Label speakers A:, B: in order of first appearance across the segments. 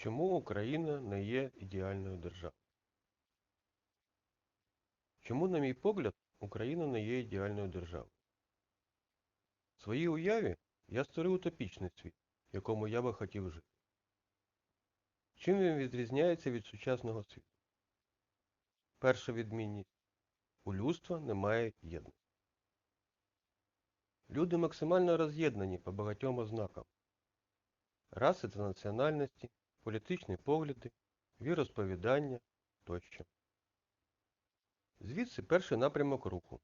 A: Чому Україна не є ідеальною державою? Чому, на мій погляд, Україна не є ідеальною державою? В своїй уяві я створив утопічний світ, в якому я би хотів жити. Чим він відрізняється від сучасного світу? Перша відмінність у людства немає єдності. Люди максимально роз'єднані по багатьом ознакам раси та національності, політичні погляди, віросповідання тощо. Звідси перший напрямок руху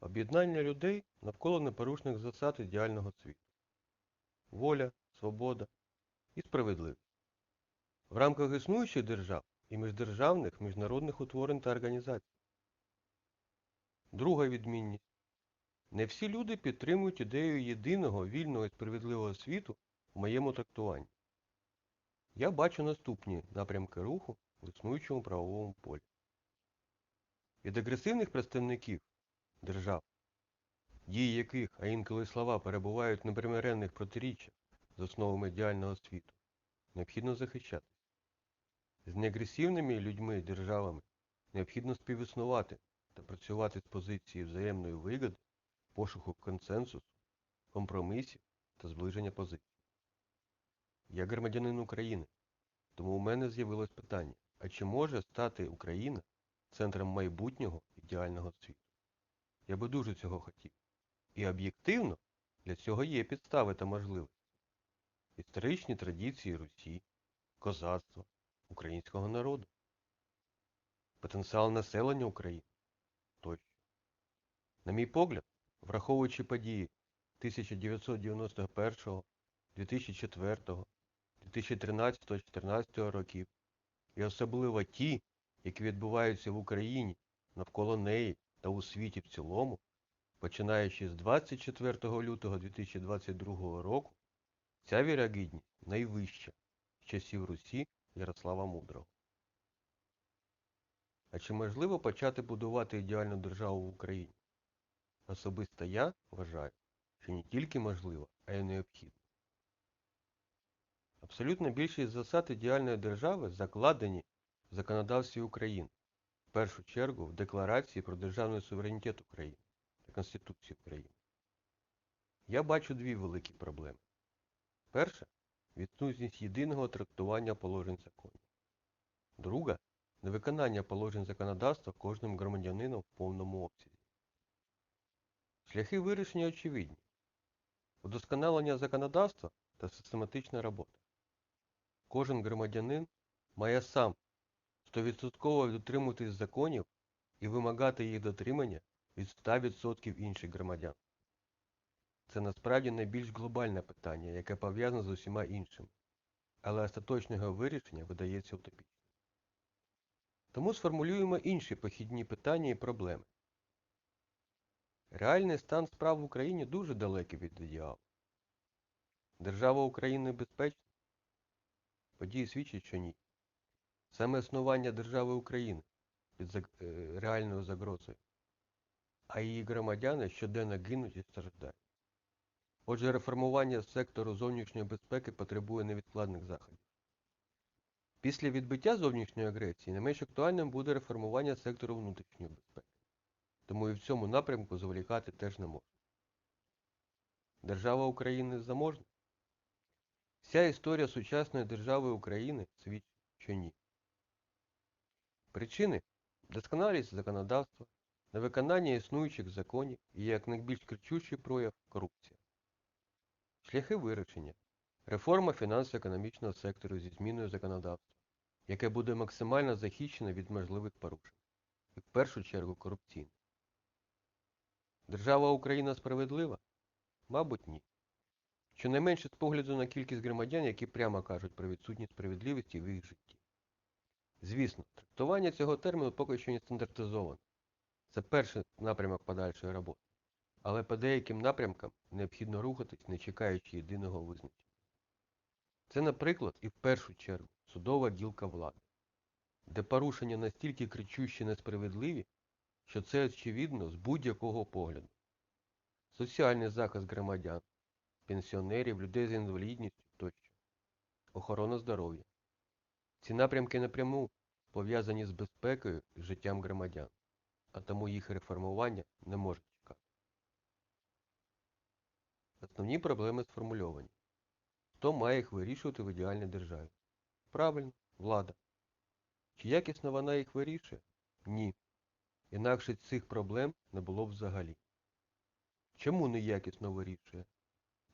A: об'єднання людей навколо непорушних засад ідеального світу. Воля, свобода і справедливість. В рамках існуючих держав і міждержавних міжнародних утворень та організацій. Друга відмінність. Не всі люди підтримують ідею єдиного, вільного і справедливого світу в моєму трактуванні. Я бачу наступні напрямки руху в існуючому правовому полі. Від агресивних представників держав, дії яких, а інколи слова перебувають в непримиренних протиріччях з основами ідеального світу, необхідно захищатися. З неагресивними людьми державами необхідно співіснувати та працювати з позиції взаємної вигоди, пошуку консенсусу, компромісів та зближення позицій. Я громадянин України, тому у мене з'явилось питання, а чи може стати Україна центром майбутнього ідеального світу? Я би дуже цього хотів. І об'єктивно для цього є підстави та можливості. Історичні традиції Русі, козацтва, українського народу, потенціал населення України тощо. На мій погляд, враховуючи події 1991, 2004, 2013-2014 років, і особливо ті, які відбуваються в Україні навколо неї та у світі в цілому, починаючи з 24 лютого 2022 року, ця вірогідність найвища з часів Русі Ярослава Мудрого. А чи можливо почати будувати ідеальну державу в Україні? Особисто я вважаю, що не тільки можливо, а й необхідно. Абсолютно більшість засад ідеальної держави закладені в законодавстві України, в першу чергу в Декларації про державний суверенітет України та Конституції України. Я бачу дві великі проблеми. Перша відсутність єдиного трактування положень законів. Друга невиконання положень законодавства кожним громадянином в повному обсязі. Шляхи вирішення очевидні. Удосконалення законодавства та систематична робота. Кожен громадянин має сам 100% дотримуватись законів і вимагати їх дотримання від 100% інших громадян. Це насправді найбільш глобальне питання, яке пов'язане з усіма іншими, але остаточного вирішення видається утопічним. Тому сформулюємо інші похідні питання і проблеми. Реальний стан справ в Україні дуже далекий від ідеалу. Держава України безпечна? Події свідчать, що ні. Саме існування держави України під е, реальною загрозою, а її громадяни щоденно гинуть і страждають. Отже, реформування сектору зовнішньої безпеки потребує невідкладних заходів. Після відбиття зовнішньої агресії не менш актуальним буде реформування сектору внутрішньої безпеки. Тому і в цьому напрямку зволікати теж не можна. Держава України заможна? Вся історія сучасної держави України свідчить, що ні. Причини досконалість законодавства, невиконання існуючих законів і як найбільш кричущий прояв корупція. Шляхи вирішення. Реформа фінансово-економічного сектору зі зміною законодавства, яке буде максимально захищене від можливих порушень, і в першу чергу корупційне. Держава Україна справедлива? Мабуть, ні. Щонайменше з погляду на кількість громадян, які прямо кажуть про відсутність справедливості в їх житті. Звісно, трактування цього терміну поки що не стандартизовано. Це перший напрямок подальшої роботи. Але по деяким напрямкам необхідно рухатись, не чекаючи єдиного визначення. Це, наприклад, і в першу чергу судова ділка влади, де порушення настільки кричущі несправедливі, що це очевидно з будь-якого погляду. Соціальний захист громадян, пенсіонерів, людей з інвалідністю тощо, охорона здоров'я, Ці напрямки напряму пов'язані з безпекою і життям громадян, а тому їх реформування не може чекати. Основні проблеми сформульовані. Хто має їх вирішувати в ідеальній державі? Правильно, влада. Чи якісно вона їх вирішує? Ні. Інакше цих проблем не було б взагалі. Чому неякісно вирішує?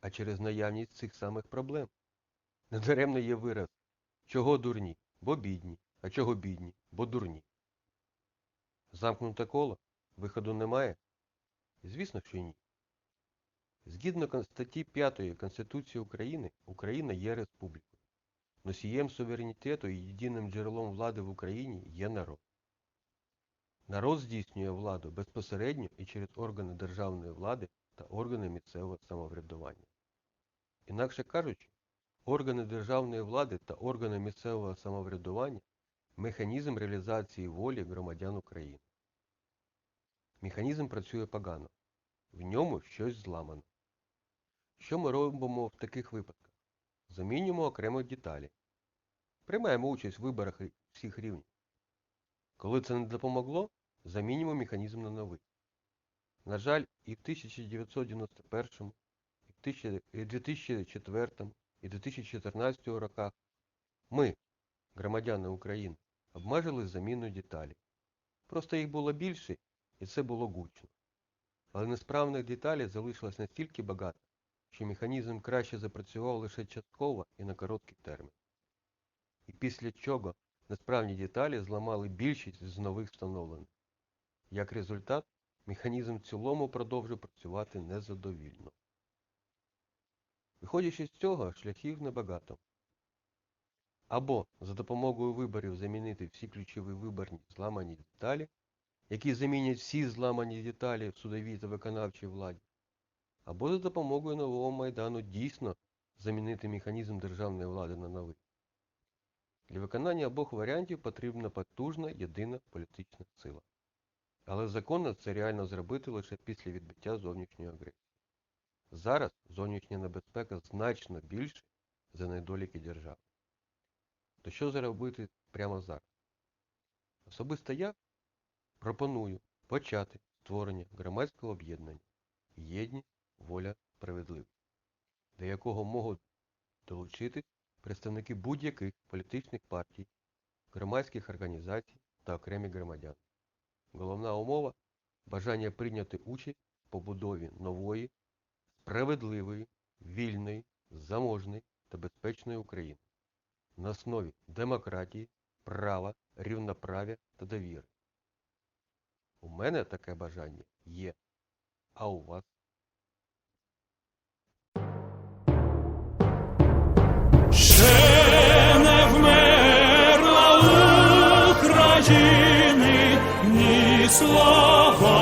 A: А через наявність цих самих проблем. Недаремно є вираз. Чого дурні? Бо бідні. А чого бідні? Бо дурні. Замкнуте коло? Виходу немає? Звісно, що ні. Згідно статті 5 Конституції України, Україна є республікою. Носієм суверенітету і єдиним джерелом влади в Україні є народ. Народ здійснює владу безпосередньо і через органи державної влади та органи місцевого самоврядування. Інакше кажучи, органи державної влади та органи місцевого самоврядування – механізм реалізації волі громадян України. Механізм працює погано. В ньому щось зламано. Що ми робимо в таких випадках? Замінюємо окремо деталі. Приймаємо участь в виборах всіх рівнів. Коли це не допомогло, замінюємо механізм на новий. На жаль, і в 1991, і в 1000 і 2004, і 2014 роках ми, громадяни України, обмежились заміною деталей. Просто їх було більше, і це було гучно. Але несправних деталей залишилось настільки багато, що механізм краще запрацював лише частково і на короткий термін. І після чого несправні деталі зламали більшість з нових встановлених. Як результат, механізм в цілому продовжує працювати незадовільно. Виходячи з цього, шляхів небагато. Або за допомогою виборів замінити всі ключові виборні зламані деталі, які замінять всі зламані деталі в судовій та виконавчій владі, або за допомогою нового Майдану дійсно замінити механізм державної влади на новий. Для виконання обох варіантів потрібна потужна єдина політична сила. Але законно це реально зробити лише після відбиття зовнішньої агресії. Зараз зовнішня небезпека значно більше за недоліки держави. То що зробити прямо зараз? Особисто я пропоную почати створення громадського об'єднання Єдність, воля, справедливість, до якого можуть долучитись представники будь-яких політичних партій, громадських організацій та окремі громадян. Головна умова бажання прийняти участь в побудові нової, справедливої, вільної, заможної та безпечної України на основі демократії, права, рівноправ'я та довіри. У мене таке бажання є. А у вас?
B: Ще не вмерла України ні слава,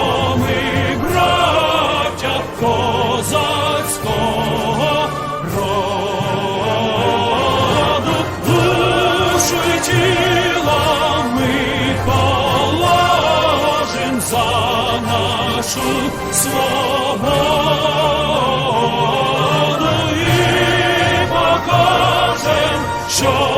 B: свободу і покажем, що